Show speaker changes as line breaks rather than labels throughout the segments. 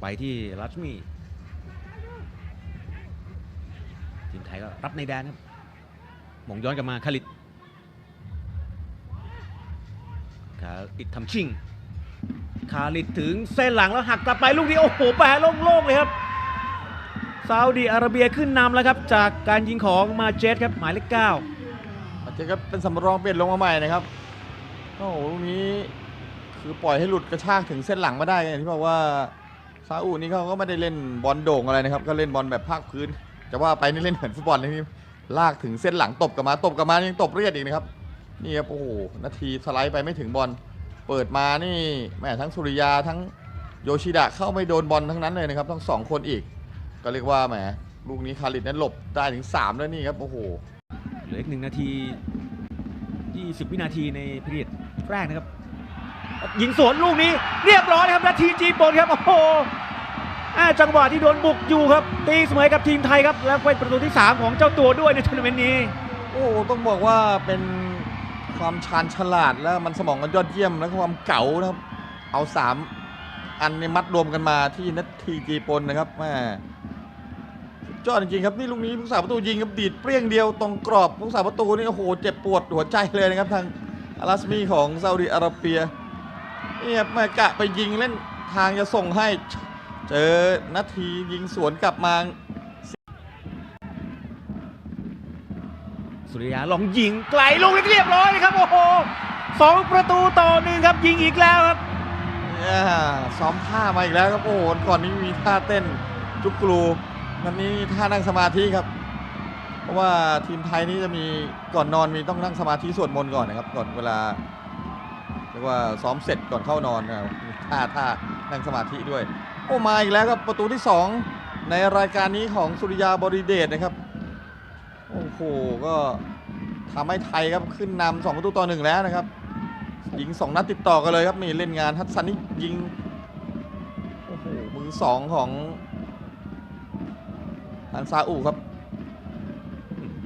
ไปที่รัชมีทีมไทยก็รับในแดนครับหมงย้อนกลับมาคาลิดคาลิดทำชิงคาลิดถึงเส้นหลังแล้วหักกลับไปลูกนี้โอ้โหแปรโล่งๆเลยครับซาอุดีอาระเบียขึ้นนำแล้วครับ จากการยิงของมาเจสครับหมายเลขเก้า
อาจจะก็เป็นสำรองเปลี่ยนลงมาใหม่นะครับโอ้โหลูกนี้คือปล่อยให้หลุดกระชากถึงเส้นหลังมาได้อย่างที่บอกว่า ซาอุนี่เขาก็ไม่ได้เล่นบอลโด่งอะไรนะครับ ก็เล่นบอลแบบภาคพื้น จะว่าไปนี่เล่นเหมือนฟุตบอลเลยนี่ลากถึงเส้นหลังตบกลับมาตบกลับมายังตบเรียดอีกนะครับนี่ครับโอ้โหนาทีสไลด์ไปไม่ถึงบอลเปิดมานี่แม่ทั้งสุริยาทั้งโยชิดะเข้าไม่โดนบอลทั้งนั้นเลยนะครับทั้งสองคนอีก ก็เรียกว่าแหมลูกนี้คาริดนั้นหลบได้ถึงสามแล้วนี่ครับโอ้โห
เหลืออีกหนึ่งนาที 20 วินาทีในพีเรียดแรกนะครับ ยิงสวนลูกนี้เรียบร้อยครับนาทีจีบนครับโอ้โหอ่จังหวะที่โดนบุกอยู่ครับ ตีเสมอกับทีมไทยครับ แล้วเป็นประตูที่ 3 ของเจ้าตัวด้วยในทัวร์นาเมนต์นี้
โอ้ต้องบอกว่าเป็นความชาญฉลาดแล้วมันสมองกันยอดเยี่ยมแล้วก็ความเก๋านะครับ เอาสามอันในมัดรวมกันมาที่นัทีจีปนนะครับแม่สุดยอดจริงครับนี่ลูกนี้ผู้สาประตูยิงครับดีดเปรี้ยงเดียวตรงกรอบผู้สาประตูนี่โอ้โหเจ็บปวดหัวใจเลยนะครับทางอารัสมีของซาอุดิอาระเบีย นี่ครับแม่กะไปยิงเล่นทางจะส่งให้ เจอนาทียิงสวนกลับมา
สุริยาลองยิงไกลลูกนี้เรียบร้อยเลยครับ โอ้โหสองประตูต่อหนึ่งครับยิงอีกแล้วครับ
เนี่ยซ้อมท่ามาอีกแล้วครับโอ้โหก่อนนี้มีท่าเต้นจุกกรูวันนี้ท่านั่งสมาธิครับ เพราะว่าทีมไทยนี่จะมีก่อนนอนมีต้องนั่งสมาธิสวดมนต์ก่อนนะครับ ก่อนเวลา ว่าซ้อมเสร็จก่อนเข้านอนนะครับท่าท่านั่งสมาธิด้วย โอ้มาอีกแล้วครับประตูที่สองในรายการนี้ของสุริยาบริเดชนะครับ โอ้โหก็ทำให้ไทยครับขึ้นนำสองประตูต่อหนึ่งแล้วนะครับยิงสองนัดติดต่อกันเลยครับนี่เล่นงานฮัตซันนี่ยิงโอ้โหมือสองของทางซาอุครับ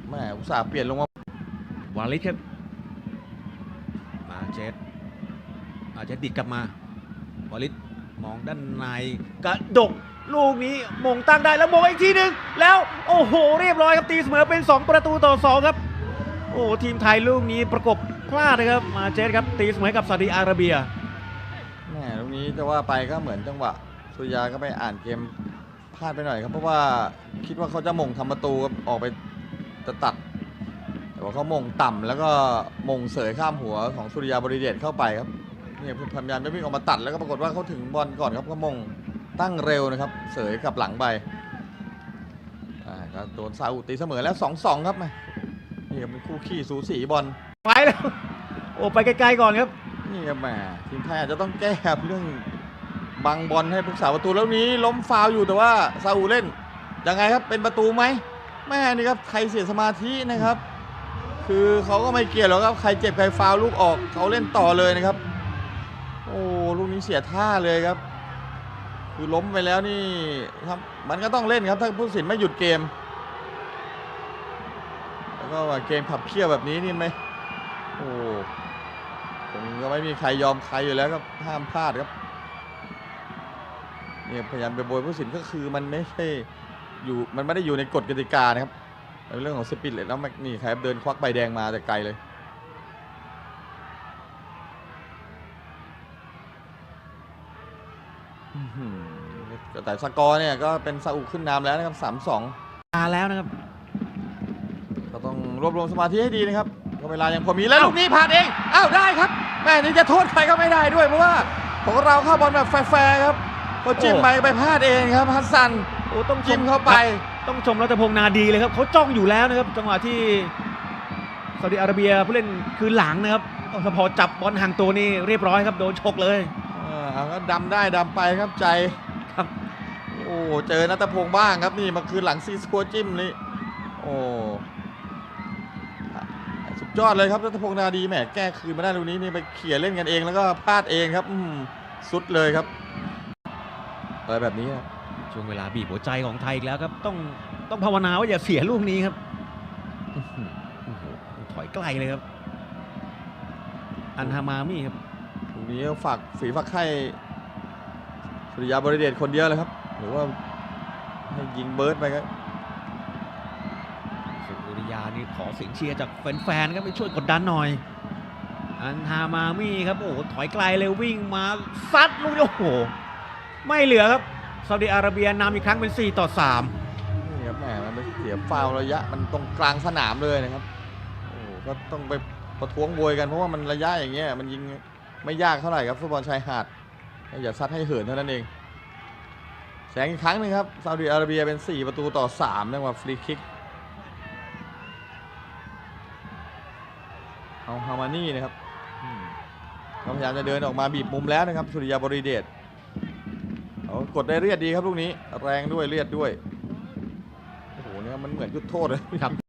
แม่อุตส่าห์เปลี่ยนลงมาวา
ลิสครับมาเจส อาเจสดิดกลับมาวาลิสมองด้านในกระดกลูกนี้มงตั้งได้แล้วมงอีกทีหนึ่งแล้วโอ้โหเรียบร้อยครับตีเสมอเป็น 2 ประตูต่อ 2 ครับ โอ้ทีมไทยลูกนี้ประกบพลาดนะครับมาเจสครับตีเสมอกับซาอุดิอาระเบีย
แม่ตรงนี้จะว่าไปก็เหมือนจังหวะสุริยาก็ไปอ่านเกมพลาดไปหน่อยครับเพราะว่าคิดว่าเขาจะมงทำประตูครับออกไปจะตัด แต่ว่าเขามงต่ำแล้วก็มงเสยข้ามหัวของสุริยาบริเดชเข้าไปครับ เนี่ยพยายามจะวิ่งออกมาตัดแล้วก็ปรากฏว่าเขาถึงบอลก่อนครับก็มงตั้งเร็วนะครับ เสยกลับหลังไปอ่าก็โดนซาอุตีเสมอแล้ว 2-2 ครับแม่นี่ครับเป็นคู่ขี้สูสีบอล
ไปแล้วโอ้ไปไกลๆก่อนครับ
นี่ครับแหมทีมไทยอาจจะต้องแก้เรื่องบังบอลให้ผู้สาประตูแล้วนี้ล้มฟาวล์อยู่แต่ว่าซาอุเล่นยังไงครับเป็นประตูไหมแม่นี่ครับไทยเสียสมาธินะครับ คือเขาก็ไม่เกี่ยวหรอกครับใครเจ็บใครฟาวล์ลูกออกเขาเล่นต่อเลยนะครับ โอ้ลูกนี้เสียท่าเลยครับ คือล้มไปแล้วนี่ครับมันก็ต้องเล่นครับถ้าผู้สินไม่หยุดเกม แล้วก็เกมขับเคี่ยวแบบนี้นี่ไหมโอ้คงก็ไม่มีใครยอมใครอยู่แล้วครับห้ามพลาดครับเนี่ยพยายามไปโบยผู้สินก็คือมันไม่ใช่อยู่มันไม่ได้อยู่ในกฎกติกานะครับในเรื่องของสปิริตแล้วมันนี่ใครครับเดินควักใบแดงมาแต่ไกลเลย แต่สกอร์เนี่ยก็เป็นซาอุขึ้นนำแล้วนะครับสามสอง
มาแล้วนะครับ
ก็ต้องรวบรวมสมาธิให้ดีนะครับก็เวลายังพอมีแล้วลูกนี้ผ่านเองอ้าวได้ครับแม่นี่จะโทษใครก็ไม่ได้ด้วยเพราะว่าของเราเข้าบอลแบบแฟร์ๆครับพอจิ้ม
โอ้
ไปไปพลาดเองครับฮัสซัน
โอ้ต้องช
จิ้มเข้าไป
ต้องชมรัตพงษ์นาดีเลยครับเขาจ้องอยู่แล้วนะครับ จังหวะที่ซาอุดิอาระเบียผู้เล่นคือหลังนะครับพอจับบอลห่างตัวนี่เรียบร้อยครับโดนชกเลย
เออเอาก็ดำได้ดำไปครับใจ
ครับ
โอ้ เจอนัตพงษ์บ้างครับนี่มาคืนหลังซีซัวจิ้มนี่โอ้สุดยอดเลยครับนัตพงษ์นาดีแหมแก้คืนมาได้ลูกนี้นี่ไปเขี่ยเล่นกันเองแล้วก็พลาดเองครับอืมสุดเลยครับอะไรแบบนี้ครับ
ช่วงเวลาบีบหัวใจของไทยอีกแล้วครับต้องต้องภาวนาว่าอย่าเสียลูกนี้ครับอื้อหือโอ้โหถอยไกลเลยครับ อันฮามามี่ครับ
ลูกนี้ฝากฝีฝักไข่สุริยาบริเดชคนเดียวเลยครับ หรือว่าให้ยิงเบิร์ดไปครับ
สุริยานี่ขอเสียงเชียร์จากแฟนๆครับไปช่วยกดดันหน่อย อันฮามามี่ครับโอ้โหถอยไกลเลยวิ่งมาซัดลูกนี้โอ้โหไม่เหลือครับซาอุดิอาระเบียนำอีกครั้งเป็น 4 ต่อ 3
นี่ครับแหมมันไปเสียฟาวล์ระยะมันตรงกลางสนามเลยนะครับโอ้โหก็ต้องไปประท้วงโวยกันเพราะว่ามันระยะอย่างเงี้ยมันยิงไม่ยากเท่าไหร่ครับฟุตบอลชายหาดอย่าซัดให้เหินเท่านั้นเอง แสงอีกครั้งหนึ่งครับซาอุดิอาระเบียเป็น 4 ประตูต่อ3จังหวะฟรีคิกเอาฮามานี่นะครับก็พยายามจะเดินออกมาบีบมุมแล้วนะครับสุริยาบริเดชเขากดได้เรียดดีครับลูกนี้ แรงด้วยเรียดด้วยโอ้โหเนี่ยมันเหมือนจุดโทษเลย
ครับ